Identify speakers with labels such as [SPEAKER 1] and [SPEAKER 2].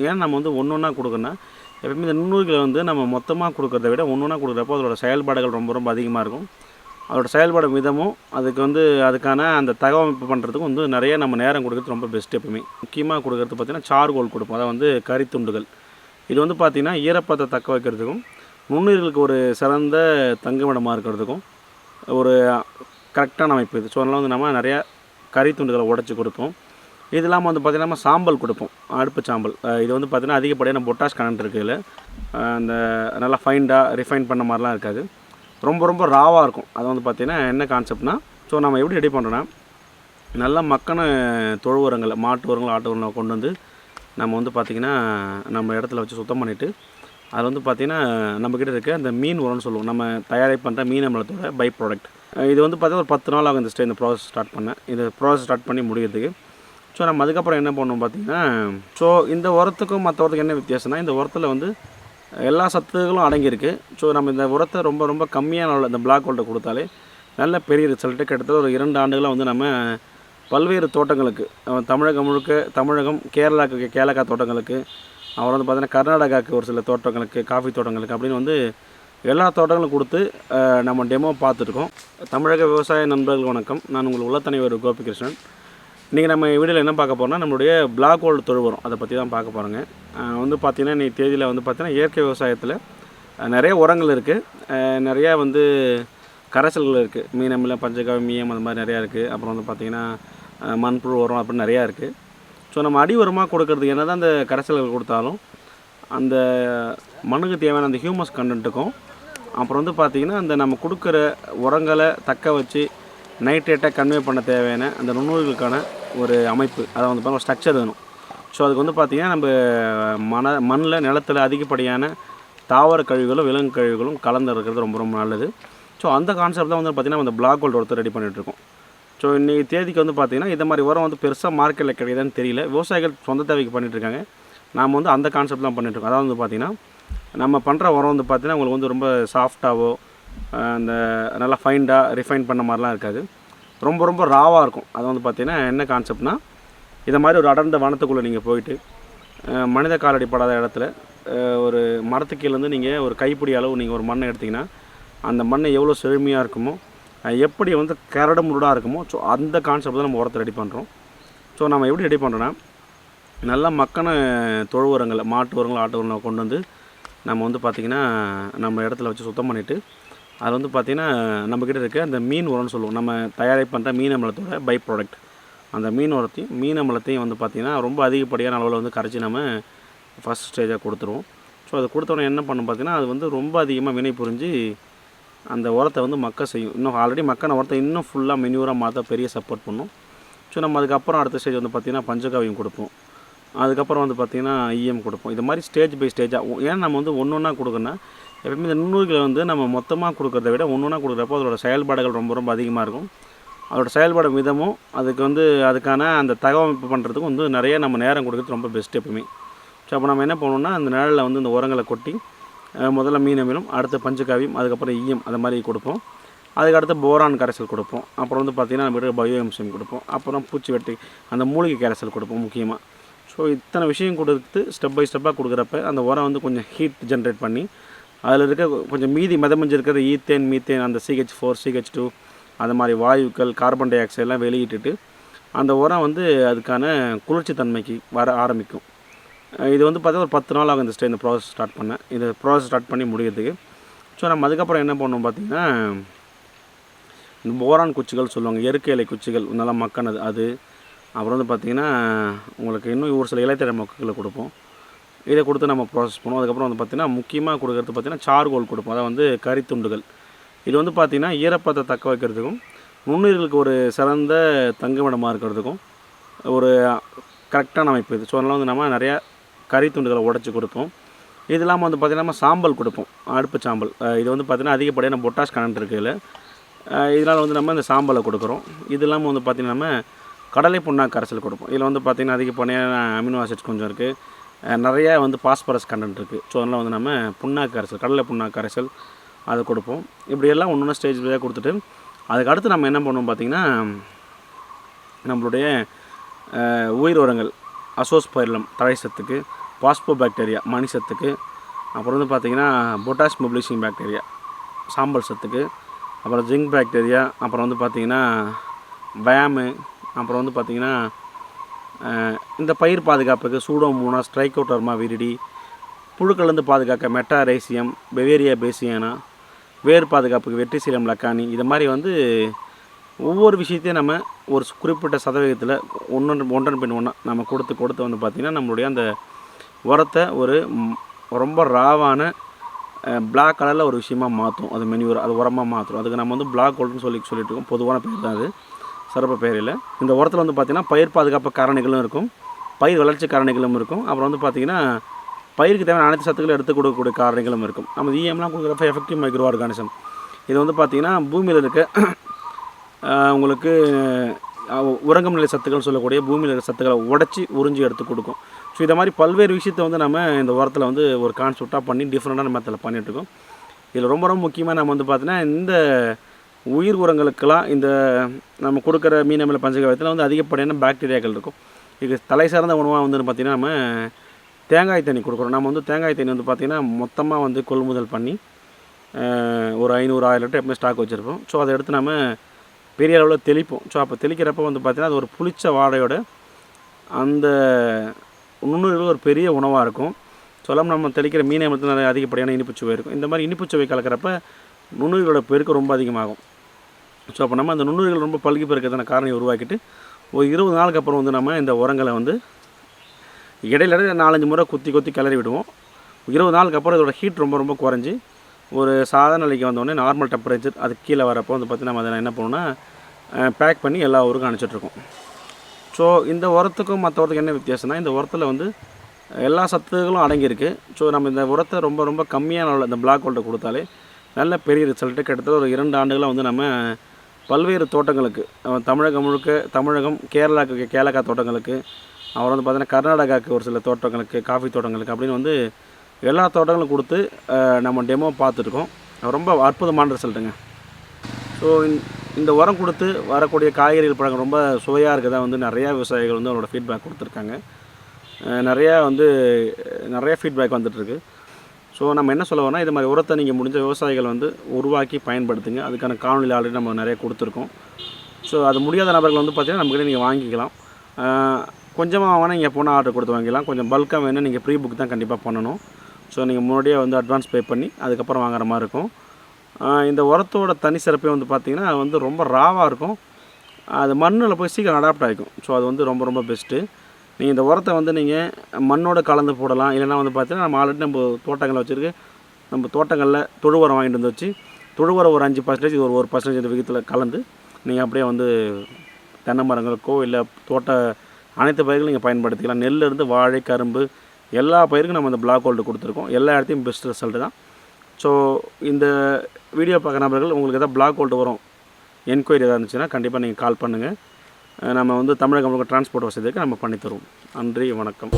[SPEAKER 1] ஏன் நம்ம வந்து ஒன்று ஒன்றா கொடுக்கணும் எப்பவுமே இந்த நுண்ணுயிர்களை வந்து நம்ம மொத்தமாக கொடுக்குறத விட ஒன்று ஒன்றா கொடுக்குறப்போ அதோட செயல்பாடுகள் ரொம்ப ரொம்ப அதிகமாக இருக்கும். அதோட செயல்பாடு விதமும் அதுக்கு வந்து அதுக்கான அந்த தகவமைப்பு பண்ணுறதுக்கும் வந்து நிறைய நம்ம நேரம் கொடுக்குறது ரொம்ப பெஸ்ட் எப்பவுமே. முக்கியமாக கொடுக்குறது பார்த்திங்கன்னா சார்கோல் கொடுப்போம் அதை வந்து கரித்துண்டுகள். இது வந்து பார்த்திங்கன்னா ஈரப்பத்தை தக்க வைக்கிறதுக்கும் நுண்ணுயிர்களுக்கு ஒரு சிறந்த தங்குமிடமாக இருக்கிறதுக்கும் ஒரு கரெக்டான அமைப்பு இது. ஸோ அதனால் வந்து நம்ம நிறையா கறித்துண்டுகளை உடச்சி கொடுப்போம். இது இல்லாமல் வந்து பார்த்திங்கன்னா நம்ம சாம்பல் கொடுப்போம். அடுப்பு சாம்பல். இது வந்து பார்த்திங்கன்னா அதிகப்படியான பொட்டாஷ் கனெக்ட் இருக்குது இதில். அந்த நல்லா ஃபைண்டாக ரிஃபைன் பண்ண மாதிரிலாம் இருக்காது. ரொம்ப ரொம்ப ராவாக இருக்கும். அது வந்து பார்த்திங்கன்னா என்ன கான்செப்ட்னா ஸோ நம்ம எப்படி ரெடி பண்ணுறோன்னா நல்லா மக்கான தொழு உரங்களை மாட்டு உரங்கள் ஆட்டு உரங்களை கொண்டு வந்து நம்ம வந்து பார்த்திங்கன்னா நம்ம இடத்துல வச்சு சுத்தம் பண்ணிவிட்டு அது வந்து பார்த்திங்கன்னா நம்மக்கிட்ட இருக்க அந்த மீன் உரம்னு சொல்லுவோம். நம்ம தயாரிப்பு பண்ணுற மீன் அமிலத்தோட பை ப்ராடக்ட் இது வந்து பார்த்திங்கன்னா ஒரு பத்து நாள் ஆகும் இந்த ஸ்டே இந்த ப்ராசஸ் ஸ்டார்ட் பண்ணேன் இந்த ப்ராசஸ் ஸ்டார்ட் பண்ணி முடிகிறதுக்கு ஸோ நம்ம அதுக்கப்புறம் என்ன பண்ணோம் பார்த்திங்கன்னா ஸோ இந்த உரத்துக்கும் மற்ற உரத்துக்கும் என்ன வித்தியாசம்னா இந்த உரத்தில் வந்து எல்லா சத்துகளும் அடங்கியிருக்கு. ஸோ நம்ம இந்த உரத்தை ரொம்ப ரொம்ப கம்மியான அளவு இந்த பிளாக் ஹோல்ட்டை கொடுத்தாலே நல்ல பெரிய ரிசல்ட்டு கிட்டத்தட்ட ஒரு இரண்டு ஆண்டுகளாக வந்து நம்ம பல்வேறு தோட்டங்களுக்கு தமிழகம் முழுக்க தமிழகம் கேரளாக்கு கேலக்கா தோட்டங்களுக்கு அப்புறம் வந்து பார்த்தீங்கன்னா கர்நாடகாவுக்கு ஒரு சில தோட்டங்களுக்கு காஃபி தோட்டங்களுக்கு அப்படின்னு வந்து எல்லா தோட்டங்களும் கொடுத்து நம்ம டெமோ பார்த்துருக்கோம் தமிழக விவசாய நண்பர்கள் வணக்கம். நான் உங்கள் உள்ளத்தனைவர் கோபிகிருஷ்ணன். இன்றைக்கி நம்ம வீடியோவில் என்ன பார்க்க போகிறோம்னா நம்மளுடைய பிளாக் ஹோல்டு தொழுவரம் அதை பற்றி தான் பார்க்க போகிறோங்க வந்து பார்த்திங்கன்னா இன்றைக்கி தேதியில் வந்து பார்த்திங்கன்னா இயற்கை விவசாயத்தில் நிறைய உரங்கள் இருக்குது நிறையா வந்து கரைசல்கள் இருக்குது மீனமில் பஞ்சகாவி மீயம் அந்த மாதிரி நிறையா இருக்குது அப்புறம் வந்து பார்த்திங்கன்னா மண்புழு உரம் அப்படின்னு நிறையா இருக்குது ஸோ நம்ம அடி உரமாக கொடுக்கறதுக்கு என்ன தான் அந்த கரைசல்கள் கொடுத்தாலும் அந்த மண்ணுக்கு தேவையான அந்த ஹியூமஸ் கண்டென்ட்டுக்கும் அப்புறம் வந்து பார்த்திங்கன்னா அந்த நம்ம கொடுக்குற உரங்களை தக்க வச்சு நைட்ரேட்டை கன்வே பண்ண தேவையான அந்த நுண்ணுயிர்களுக்கான ஒரு அமைப்பு அதை வந்து பார்த்தா ஸ்ட்ரக்சர் வேணும். ஸோ அதுக்கு வந்து பார்த்திங்கன்னா நம்ம மண மண்ணில் நிலத்தில் அதிகப்படியான தாவர கழிவுகளும் விலங்கு கழிவுகளும் கலந்து இருக்கிறது ரொம்ப ரொம்ப நல்லது. ஸோ அந்த கான்செப்ட் தான் வந்து பார்த்திங்கன்னா அந்த பிளாக் ஹோல்ட் ஒருத்தர் ரெடி பண்ணிகிட்ருக்கோம் ஸோ இன்றைக்கி தேதிக்கு வந்து பார்த்திங்கன்னா இந்த மாதிரி உரம் வந்து பெருசாக மார்க்கெட்டில் கிடைக்குதான்னு தெரியல. விவசாயிகள் சொந்த தேவைக்கு பண்ணிகிட்ருக்காங்க இருக்காங்க நாம் வந்து அந்த கான்செப்ட் தான் பண்ணிகிட்ருக்கோம் அதாவது வந்து பார்த்திங்கன்னா நம்ம பண்ணுற உரம் வந்து பார்த்திங்கன்னா உங்களுக்கு வந்து ரொம்ப சாஃப்டாகவோ அந்த நல்லா ஃபைண்டாக ரிஃபைன் பண்ண மாதிரிலாம் இருக்காது. ரொம்ப ரொம்ப ராவாக இருக்கும். அது வந்து பார்த்திங்கன்னா என்ன கான்செப்ட்னா இதை மாதிரி ஒரு அடர்ந்த வனத்துக்குள்ளே நீங்கள் போயிட்டு மனித காலடி படாத இடத்துல ஒரு மரத்துக்கு கீழேருந்து நீங்கள் ஒரு கைப்பிடி அளவு நீங்கள் ஒரு மண்ணை எடுத்திங்கன்னா அந்த மண்ணை எவ்வளோ செழுமையாக இருக்குமோ எப்படி வந்து கரடு முருடாக இருக்குமோ ஸோ அந்த கான்செப்ட் தான் நம்ம உரத்தை ரெடி பண்ணுறோம் ஸோ நம்ம எப்படி ரெடி பண்ணுறோன்னா நல்லா மக்கான தொழு உரங்களை மாட்டு உரங்களை ஆட்டு உரங்களை கொண்டு வந்து நம்ம வந்து பார்த்திங்கன்னா நம்ம இடத்துல வச்சு சுத்தம் பண்ணிவிட்டு அது வந்து பார்த்திங்கன்னா நம்மக்கிட்ட இருக்க அந்த மீன் உரம்னு சொல்லுவோம். நம்ம தயாரிப்பு பண்ணுற மீன் அமிலத்தோட பை ப்ராடக்ட் அந்த மீன் உரத்தையும் மீன் அமிலத்தையும் வந்து பார்த்திங்கன்னா ரொம்ப அதிகப்படியான அளவில் வந்து கரைச்சி நம்ம ஃபஸ்ட் ஸ்டேஜாக கொடுத்துருவோம். ஸோ அதை கொடுத்தோடனே என்ன பண்ணும் பார்த்திங்கன்னா அது வந்து ரொம்ப அதிகமாக வினை புரிஞ்சு அந்த உரத்தை வந்து மக்க செய்யும். இன்னும் ஆல்ரெடி மக்கான உரத்தை இன்னும் ஃபுல்லாக மெனியூராக மாற்ற பெரிய சப்போர்ட் பண்ணும். ஸோ நம்ம அதுக்கப்புறம் அடுத்த ஸ்டேஜ் வந்து பார்த்திங்கன்னா பஞ்சகாவியம் கொடுப்போம். அதுக்கப்புறம் வந்து பார்த்திங்கன்னா ஐஎம் கொடுப்போம். இது மாதிரி ஸ்டேஜ் பை ஸ்டேஜாக ஏன் நம்ம வந்து ஒன்று ஒன்றா கொடுக்கணும்னா எப்பவுமே இந்த நுண்ணுயிர்களை வந்து நம்ம மொத்தமாக கொடுக்கறத விட ஒன்று ஒன்றா கொடுக்குறப்போ அதோட செயல்பாடுகள் ரொம்ப ரொம்ப அதிகமாக இருக்கும். அதோட செயல்பாடு விதமும் அதுக்கு வந்து அதுக்கான அந்த தகவமைப்பு பண்ணுறதுக்கும் வந்து நிறைய நம்ம நேரம் கொடுக்கறது ரொம்ப பெஸ்ட் எப்பவுமே. ஸோ அப்போ நம்ம என்ன பண்ணணும்னா அந்த நிழலில் வந்து இந்த உரங்களை கொட்டி முதல்ல மீன் மீனும் அடுத்து பஞ்சகாவியம் அதுக்கப்புறம் ஈயம் அந்த மாதிரி கொடுப்போம். அதுக்கு அடுத்து போரான் கரைசல் கொடுப்போம். அப்புறம் வந்து பார்த்திங்கன்னா நம்ம இருக்கிற பயோ எம்சியம் கொடுப்போம். அப்புறம் பூச்சி வெட்டி அந்த மூலிகை கரைசல் கொடுப்போம் முக்கியமாக ஸோ இத்தனை விஷயம் கொடுத்து ஸ்டெப் பை ஸ்டெப்பாக கொடுக்குறப்ப அந்த உரம் வந்து கொஞ்சம் ஹீட் ஜென்ரேட் பண்ணி அதில் இருக்க கொஞ்சம் மீதி மிதமிஞ்சு இருக்கிற ஈத்தேன் மீத்தேன் அந்த சிஹெச் ஃபோர் சிஹெச் டூ அந்த மாதிரி வாயுக்கள் கார்பன் டை ஆக்சைடெலாம் வெளியிட்டுட்டு அந்த உரம் வந்து அதுக்கான குளிர்ச்சி தன்மைக்கு வர ஆரம்பிக்கும். இது வந்து பார்த்தா ஒரு பத்து நாள் ஆகும் இந்த ஸ்டே இந்த ப்ராசஸ் ஸ்டார்ட் பண்ணேன் இந்த ப்ராசஸ் ஸ்டார்ட் பண்ணி முடியறதுக்கு. ஸோ நம்ம அதுக்கப்புறம் என்ன பண்ணோம் பார்த்திங்கன்னா இந்த போரான் குச்சிகள் சொல்லுவாங்க இயற்கை இலை குச்சிகள் நல்லா மக்கானது அது. அப்புறம் வந்து பார்த்திங்கன்னா உங்களுக்கு இன்னும் ஒரு சில இலைத்தழை மக்குகளை கொடுப்போம். இதை கொடுத்து நம்ம ப்ராசஸ் பண்ணுவோம். அதுக்கப்புறம் வந்து பார்த்திங்கன்னா முக்கியமாக கொடுக்கறது பார்த்திங்கன்னா சார்கோல் கொடுப்போம். அதை வந்து கரித்துண்டுகள் இது வந்து பார்த்திங்கன்னா ஈரப்பத்தை தக்க வைக்கிறதுக்கும் நுண்ணுயிர்களுக்கு ஒரு சிறந்த தங்குமிடமாக இருக்கிறதுக்கும் ஒரு கரெக்டான அமைப்பு இது. ஸோ அதனால் வந்து நம்ம நிறையா கறித்துண்டுகளை உடச்சி கொடுப்போம். இது இல்லாமல் வந்து பார்த்திங்கன்னா நம்ம சாம்பல் கொடுப்போம். அடுப்பு சாம்பல். இது வந்து பார்த்திங்கன்னா அதிகப்படியான பொட்டாஷ் கனெக்ட் இருக்குது இதனால் வந்து நம்ம இந்த சாம்பலை கொடுக்குறோம். இது இல்லாமல் வந்து பார்த்திங்கன்னா நம்ம கடலை புண்ணாக்கு கரைசல் கொடுப்போம். இதில் வந்து பார்த்திங்கன்னா அதிகப்படியான அமினோ ஆசிட்ஸ் கொஞ்சம் இருக்குது நிறைய வந்து பாஸ்பரஸ் கண்டென்ட் இருக்குது ஸோ அதனால் வந்து நம்ம புண்ணாக்கு அரைசல் கடலை புண்ணாக்கு அரைசல் அதை கொடுப்போம். இப்படியெல்லாம் ஒன்று ஒன்று ஸ்டேஜ் வழியாக கொடுத்துட்டு அதுக்கு அடுத்து நம்ம என்ன பண்ணுவோம் பார்த்திங்கன்னா நம்மளுடைய உயிர் உரங்கள் அசோஸ்பைரலம் தழை சத்துக்கு பாஸ்போ பாக்டீரியா மணி சத்துக்கு அப்புறம் வந்து பார்த்திங்கன்னா பொட்டாஸ் மொபிலிசிங் பாக்டீரியா சாம்பல் சத்துக்கு அப்புறம் ஜிங்க் பாக்டீரியா அப்புறம் வந்து பார்த்திங்கன்னா வேமு அப்புறம் வந்து பார்த்திங்கன்னா இந்த பயிர் பாதுகாப்புக்கு சூடோமோனா ஸ்ட்ரைக்கோட்டர்மா விரிடி புழுக்கள்லேருந்து பாதுகாக்க மெட்டாரேசியம் பெவேரியா பேசியானா வேர் பாதுகாப்புக்கு வெற்றிசீலம் லக்கானி இது மாதிரி வந்து ஒவ்வொரு விஷயத்தையும் நம்ம ஒரு குறிப்பிட்ட சதவீதத்தில் ஒன்றொன்று ஒன்றன் பின் ஒன்றா நம்ம கொடுத்து கொடுத்து வந்து பார்த்திங்கன்னா நம்மளுடைய அந்த உரத்தை ஒரு ரொம்ப ராவான பிளாக் கலரில் ஒரு விஷயமா மாற்றும் அது மெனியூர் அது உரமாக மாற்றும் அதுக்கு நம்ம வந்து பிளாக் கோல்டுன்னு சொல்லி சொல்லிட்டு இருக்கோம். பொதுவான பேர் தான் அது. சிறப்பு பேர் இல்லை இந்த உரத்தில் வந்து பார்த்திங்கன்னா பயிர் பாதுகாப்பு காரணிகளும் இருக்கும். பயிர் வளர்ச்சி காரணிகளும் இருக்கும். அப்புறம் வந்து பார்த்திங்கன்னா பயிருக்கு தேவையான அனைத்து சத்துக்களும் எடுத்து கொடுக்கக்கூடிய காரணிகளும் இருக்கும். நம்ம இஎம்லாம் கொடுக்குறப்ப எஃபெக்டிவ் மைக்ரோ ஆர்கானிசம் இது வந்து பார்த்திங்கன்னா பூமியில் இருக்க உங்களுக்கு உறங்கும் நிலை சத்துக்கள் சொல்லக்கூடிய பூமியில் இருக்கிற சத்துக்களை உடச்சி உறிஞ்சி எடுத்து கொடுக்கும். ஸோ இதை மாதிரி பல்வேறு விஷயத்தை வந்து நம்ம இந்த உரத்தில் வந்து ஒரு கான்செப்டாக பண்ணி டிஃப்ரெண்ட்டான அதில் பண்ணிகிட்ருக்கோம் இதில் ரொம்ப ரொம்ப முக்கியமாக நம்ம வந்து பார்த்தீங்கன்னா இந்த உயிர் உரங்களுக்கெல்லாம் இந்த நம்ம கொடுக்குற மீனமில பஞ்சகாவியத்தில் வந்து அதிகப்படியான பாக்டீரியாக்கள் இருக்கும். இது தலை சார்ந்த உணவாக வந்து பார்த்திங்கன்னா நம்ம தேங்காய் தண்ணி கொடுக்குறோம். நம்ம வந்து தேங்காய் தண்ணி வந்து பார்த்திங்கன்னா மொத்தமாக வந்து கொள்முதல் பண்ணி ஒரு ஐநூறு ஆயிரம் லிட்டர் எப்பவுமே ஸ்டாக் வச்சுருப்போம். ஸோ அதை எடுத்து நம்ம பெரிய அளவில் தெளிப்போம். ஸோ அப்போ தெளிக்கிறப்ப வந்து பார்த்திங்கன்னா அது ஒரு புளிச்ச வாடையோட அந்த நுண்ணுயிர்கள் ஒரு பெரிய உணவாக இருக்கும். சொல்லாமல் நம்ம தெளிக்கிற மீனை மட்டும் நிறைய அதிகப்படியான இனிப்பு சுவை இருக்கும். இந்த மாதிரி இனிப்பு சுவை கலக்கிறப்ப நுண்ணுயிர்களோட பெருக்கம் ரொம்ப அதிகமாகும். ஸோ அப்போ நம்ம அந்த நுண்ணுயிர்கள் ரொம்ப பல்கி பெருக்கிறதான காரணியை உருவாக்கிட்டு ஒரு இருபது நாளுக்கு அப்புறம் வந்து நம்ம இந்த உரங்களை வந்து இடையில நாலஞ்சு முறை குத்தி குத்தி கிளறி விடுவோம். இருபது நாளுக்கு அப்புறம் இதோட ஹீட் ரொம்ப ரொம்ப குறைஞ்சி ஒரு சாதாரண நிலைக்கு வந்தோடனே நார்மல் டெம்பரேச்சர் அது கீழே வரப்போ வந்து பார்த்திங்கன்னா நம்ம அதில் என்ன பண்ணுவோம்னா பேக் பண்ணி எல்லா ஊருக்கும் அனுப்பிச்சிட்ருக்கோம் ஸோ இந்த உரத்துக்கும் மற்ற உரத்துக்கு என்ன வித்தியாசம்னா இந்த உரத்தில் வந்து எல்லா சத்துகளும் அடங்கியிருக்கு. ஸோ நம்ம இந்த உரத்தை ரொம்ப ரொம்ப கம்மியான இந்த பிளாக் ஹோல்ட்டை கொடுத்தாலே நல்ல பெரிய ரிசல்ட்டு கிட்டத்தட்ட ஒரு இரண்டு ஆண்டுகளாக வந்து நம்ம பல்வேறு தோட்டங்களுக்கு தமிழகம் முழுக்க தமிழகம் கேரளாவுக்கு கேலக்கா தோட்டங்களுக்கு அப்புறம் வந்து பார்த்தீங்கன்னா கர்நாடகாவுக்கு ஒரு சில தோட்டங்களுக்கு காஃபி தோட்டங்களுக்கு அப்படின்னு வந்து எல்லா தோட்டங்களும் கொடுத்து நம்ம டெமோ பார்த்துருக்கோம் ரொம்ப அற்புதமான ரிசல்ட்டுங்க ஸோ இந்த உரம் கொடுத்து வரக்கூடிய காய்கறிகள் பழங்கள் ரொம்ப சுவையாக இருக்கதா வந்து நிறையா விவசாயிகள் வந்து அவரோட ஃபீட்பேக் கொடுத்துருக்காங்க. நிறையா வந்து நிறையா ஃபீட்பேக் வந்துட்டுருக்கு. ஸோ நம்ம என்ன சொல்ல வரோம்னா இது மாதிரி உரத்தை நீங்கள் முடிஞ்ச விவசாயிகள் வந்து உருவாக்கி பயன்படுத்துங்க. அதுக்கான காணொலி ஆல்ரெடி நம்ம நிறைய கொடுத்துருக்கோம். ஸோ அது முடியாத நபர்கள் வந்து பார்த்திங்கன்னா நம்மக்கிட்ட நீங்கள் வாங்கிக்கலாம். கொஞ்சமாக வேணால் நீங்கள் போனால் ஆர்டர் கொடுத்து வாங்கிக்கலாம். கொஞ்சம் பல்காக வேணால் நீங்கள் ப்ரீ புக் தான் கண்டிப்பாக பண்ணணும். ஸோ நீங்கள் முன்னாடியே வந்து அட்வான்ஸ் பே பண்ணி அதுக்கப்புறம் வாங்குற மாதிரி இருக்கும். இந்த உரத்தோட தனி சிறப்பே வந்து பார்த்திங்கன்னா அது வந்து ரொம்ப ராவாக இருக்கும். அது மண்ணில் போய் சீக்கிரம் அடாப்ட் ஆகிக்கும் ஸோ அது வந்து ரொம்ப ரொம்ப பெஸ்ட்டு நீங்கள் இந்த உரத்தை வந்து நீங்கள் மண்ணோட கலந்து போடலாம். இல்லைன்னா வந்து பார்த்தீங்கன்னா நம்ம ஆல்ரெடி நம்ம தோட்டங்களை வச்சுருக்கு. நம்ம தோட்டங்களில் தொழு உரம் வாங்கிட்டு வந்து வச்சு தொழு உரம் ஒரு அஞ்சு பர்சன்டேஜ் ஒரு ஒரு பர்சன்டேஜ் இந்த விகிதத்தில் கலந்து நீங்கள் அப்படியே வந்து தென்னை மரங்களுக்கோ இல்லை தோட்ட அனைத்து பயிர்களும் நீங்கள் பயன்படுத்திக்கலாம். நெல்லிருந்து வாழை கரும்பு எல்லா பயிருக்கும் நம்ம இந்த பிளாக் ஹோல்டு கொடுத்துருக்கோம். எல்லா இடத்தையும் பெஸ்ட் ரிசல்ட்டு தான். ஸோ இந்த வீடியோ பார்க்குற நபர்கள் உங்களுக்கு எதாவது பிளாக் ஹோல்டு வரும் என்கொயரி எதாவது இருந்துச்சுன்னா கண்டிப்பாக நீங்கள் கால் பண்ணுங்கள் நம்ம வந்து தமிழகம் டிரான்ஸ்போர்ட் வசதிக்கு நம்ம பண்ணித்தருவோம் நன்றி வணக்கம்.